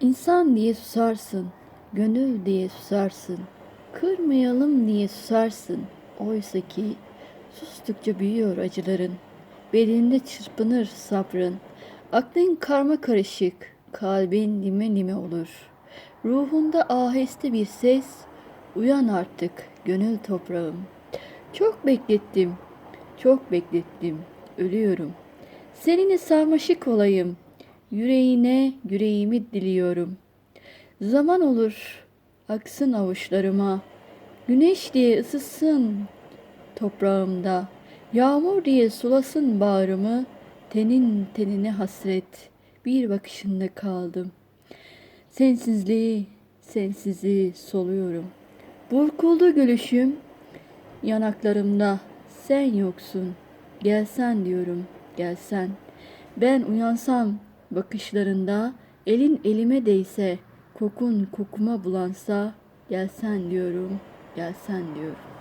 İnsan diye susarsın, gönül diye susarsın. Kırmayalım diye susarsın. Oysa ki sustukça büyüyor acıların. Belinde çırpınır sabrın. Aklın karma karışık, kalbin lime lime olur. Ruhunda aheste bir ses, uyan artık gönül toprağım. Çok beklettim, çok beklettim, ölüyorum. Seninle sarmaşık olayım, yüreğine yüreğimi diliyorum. Zaman olur, aksın avuçlarıma, güneş diye ısıtsın toprağımda, yağmur diye sulasın bağrımı, tenin tenine hasret, bir bakışında kaldım. Sensizliği, sensizi soluyorum. Burkuldu gülüşüm, yanaklarımda sen yoksun. Gelsen diyorum, gelsen. Ben uyansam bakışlarında, elin elime değse, kokun kokuma bulansa, gelsen diyorum, gelsen diyorum.